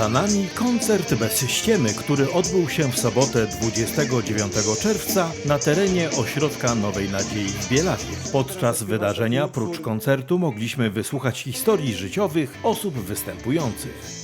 Za nami koncert bez ściemy, który odbył się w sobotę 29 czerwca na terenie ośrodka Nowej Nadziei w Bielawie. Podczas wydarzenia, prócz koncertu, mogliśmy wysłuchać historii życiowych osób występujących.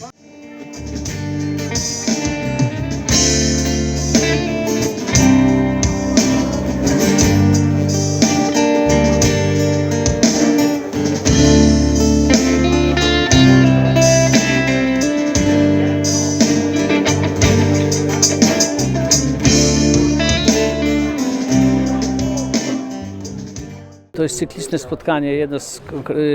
To jest cykliczne spotkanie, jedno z,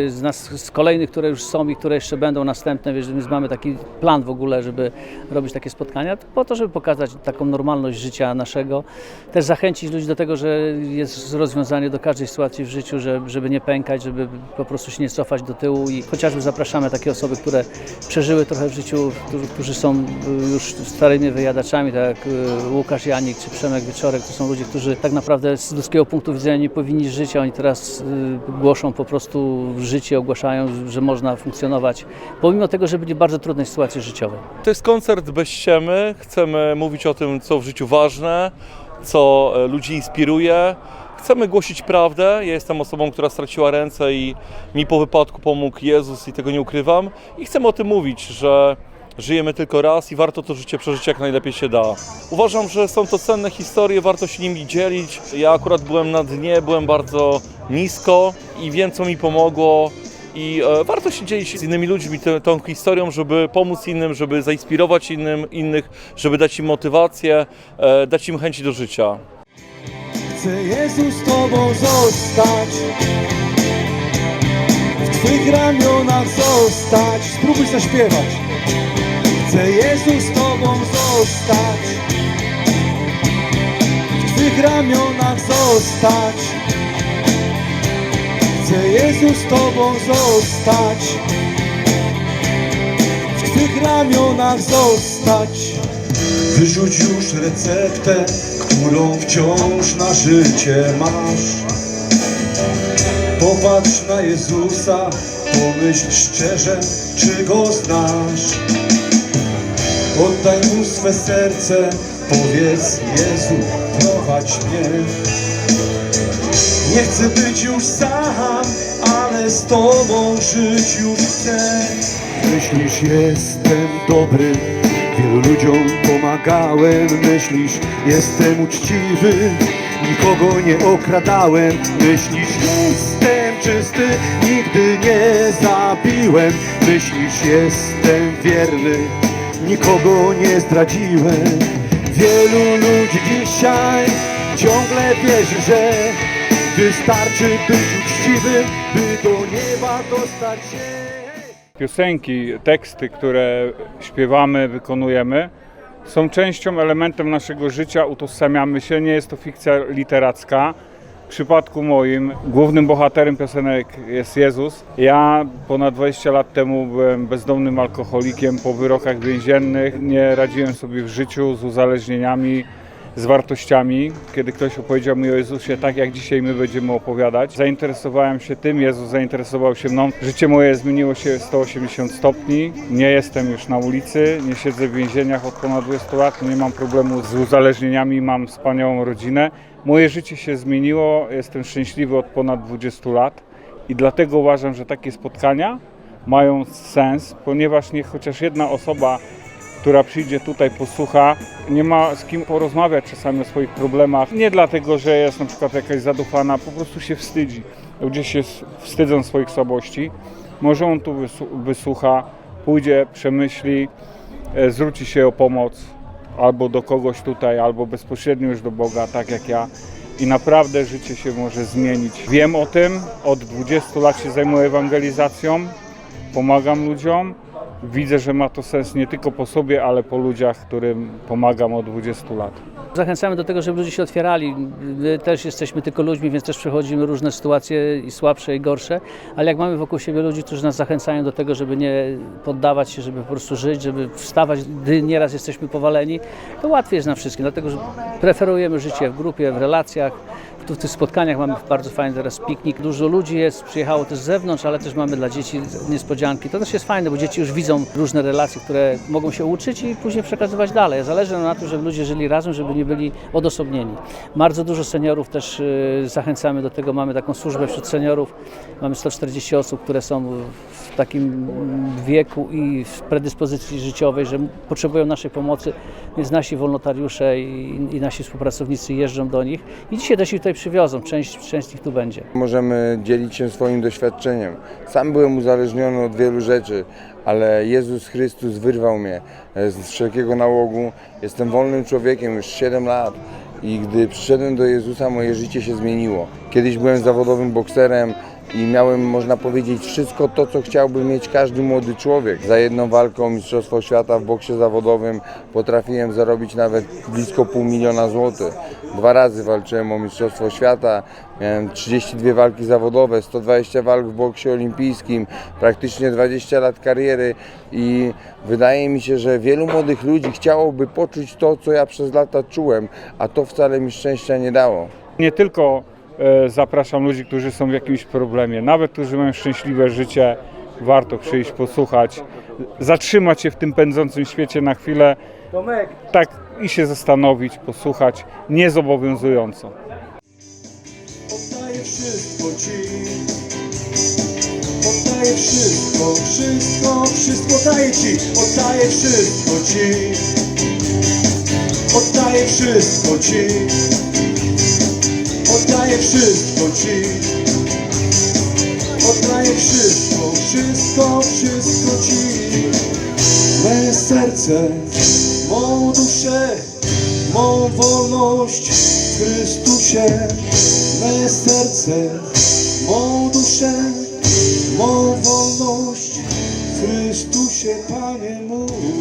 z, nas, z kolejnych, które już są i które jeszcze będą następne, więc mamy taki plan w ogóle, żeby robić takie spotkania, po to, żeby pokazać taką normalność życia naszego, też zachęcić ludzi do tego, że jest rozwiązanie do każdej sytuacji w życiu, że, żeby nie pękać, żeby po prostu się nie cofać do tyłu i chociażby zapraszamy takie osoby, które przeżyły trochę w życiu, którzy, którzy są y, już starymi wyjadaczami, tak jak y, Łukasz Janik czy Przemek Wieczorek, to są ludzie, którzy tak naprawdę z ludzkiego punktu widzenia nie powinni żyć, a oni teraz y, głoszą po prostu życie, ogłaszają, że można funkcjonować, pomimo tego, że byli w bardzo trudnej sytuacji życiowej. To jest koncert bez ściemy. Chcemy mówić o tym, co w życiu ważne, co e, ludzi inspiruje. Chcemy głosić prawdę. Ja jestem osobą, która straciła ręce i mi po wypadku pomógł Jezus i tego nie ukrywam. I chcemy o tym mówić, że żyjemy tylko raz i warto to życie przeżyć jak najlepiej się da. Uważam, że są to cenne historie, warto się nimi dzielić. Ja akurat byłem na dnie, byłem bardzo nisko i wiem, co mi pomogło. I e, warto się dzielić z innymi ludźmi tę- tą historią, żeby pomóc innym, żeby zainspirować innym, innych, żeby dać im motywację, e, dać im chęci do życia. Chcę Jezus Tobą zostać Twych ramionach zostać. Spróbuj zaśpiewać. Chcę Jezus z Tobą zostać. W Twych ramionach zostać. Chcę Jezus z Tobą zostać. W Twych ramionach zostać. Wyrzuć już receptę, którą wciąż na życie masz. Popatrz na Jezusa, pomyśl szczerze, czy Go znasz. Oddaj Mu swe serce, powiedz Jezu, prowadź mnie. Nie chcę być już sam, ale z Tobą żyć już chcę. Myślisz, jestem dobry, wielu ludziom pomagałem. Myślisz, jestem uczciwy, nikogo nie okradałem. Myślisz, jestem czysty, nigdy nie zabiłem. Myślisz, jestem wierny, nikogo nie zdradziłem. Wielu ludzi dzisiaj ciągle wierzy, że wystarczy być uczciwym, by do nieba dostać się. Piosenki, teksty, które śpiewamy, wykonujemy, są częścią, elementem naszego życia, utożsamiamy się, nie jest to fikcja literacka. W przypadku moim głównym bohaterem piosenek jest Jezus. Ja ponad 20 lat temu byłem bezdomnym alkoholikiem po wyrokach więziennych. Nie radziłem sobie w życiu z uzależnieniami, z wartościami. Kiedy ktoś opowiedział mi o Jezusie tak, jak dzisiaj my będziemy opowiadać, zainteresowałem się tym, Jezus zainteresował się mną. Życie moje zmieniło się 180 stopni. Nie jestem już na ulicy, nie siedzę w więzieniach od ponad 20 lat, nie mam problemu z uzależnieniami, mam wspaniałą rodzinę. Moje życie się zmieniło, jestem szczęśliwy od ponad 20 lat i dlatego uważam, że takie spotkania mają sens, ponieważ niech chociaż jedna osoba która przyjdzie tutaj, posłucha, nie ma z kim porozmawiać czasami o swoich problemach. Nie dlatego, że jest na przykład jakaś zadufana, po prostu się wstydzi. Ludzie się wstydzą swoich słabości. Może on tu wysłucha, pójdzie, przemyśli, e, zwróci się o pomoc albo do kogoś tutaj, albo bezpośrednio już do Boga, tak jak ja. I naprawdę życie się może zmienić. Wiem o tym, od 20 lat się zajmuję ewangelizacją, pomagam ludziom. Widzę, że ma to sens nie tylko po sobie, ale po ludziach, którym pomagam od 20 lat. Zachęcamy do tego, żeby ludzie się otwierali. My też jesteśmy tylko ludźmi, więc też przechodzimy różne sytuacje i słabsze, i gorsze, ale jak mamy wokół siebie ludzi, którzy nas zachęcają do tego, żeby nie poddawać się, żeby po prostu żyć, żeby wstawać, gdy nieraz jesteśmy powaleni, to łatwiej jest nam wszystkim, dlatego że preferujemy życie w grupie, w relacjach. Tu w tych spotkaniach mamy bardzo fajny teraz piknik. Dużo ludzi jest, przyjechało też z zewnątrz, ale też mamy dla dzieci niespodzianki. To też jest fajne, bo dzieci już widzą różne relacje, które mogą się uczyć i później przekazywać dalej. Zależy nam na tym, żeby ludzie żyli razem, żeby nie byli odosobnieni. Bardzo dużo seniorów też y, zachęcamy do tego. Mamy taką służbę wśród seniorów. Mamy 140 osób, które są w takim wieku i w predyspozycji życiowej, że potrzebują naszej pomocy, więc nasi wolontariusze i, i nasi współpracownicy jeżdżą do nich i dzisiaj też tutaj przywiozą. Część, część z nich tu będzie. Możemy dzielić się swoim doświadczeniem. Sam byłem uzależniony od wielu rzeczy, ale Jezus Chrystus wyrwał mnie e, z wszelkiego nałogu. Jestem wolnym człowiekiem już 7 lat i gdy przyszedłem do Jezusa, moje życie się zmieniło. Kiedyś byłem zawodowym bokserem i miałem, można powiedzieć, wszystko to, co chciałby mieć każdy młody człowiek. Za jedną walką Mistrzostwo Świata w boksie zawodowym potrafiłem zarobić nawet blisko pół miliona złotych. Dwa razy walczyłem o Mistrzostwo Świata, miałem 32 walki zawodowe, 120 walk w boksie olimpijskim, praktycznie 20 lat kariery i wydaje mi się, że wielu młodych ludzi chciałoby poczuć to, co ja przez lata czułem, a to wcale mi szczęścia nie dało. Nie tylko zapraszam ludzi, którzy są w jakimś problemie, nawet którzy mają szczęśliwe życie, warto przyjść, posłuchać, zatrzymać się w tym pędzącym świecie na chwilę, tak i się zastanowić, posłuchać, niezobowiązująco. Oddaję wszystko Ci. Oddaję wszystko, wszystko, wszystko daję Ci. Oddaję wszystko Ci. Oddaję wszystko Ci. Wszystko Ci. Oddaję wszystko, wszystko, wszystko Ci. Me serce, mą duszę, mą wolność w Chrystusie. Me serce, mą duszę, mą wolność w Chrystusie, Panie mój.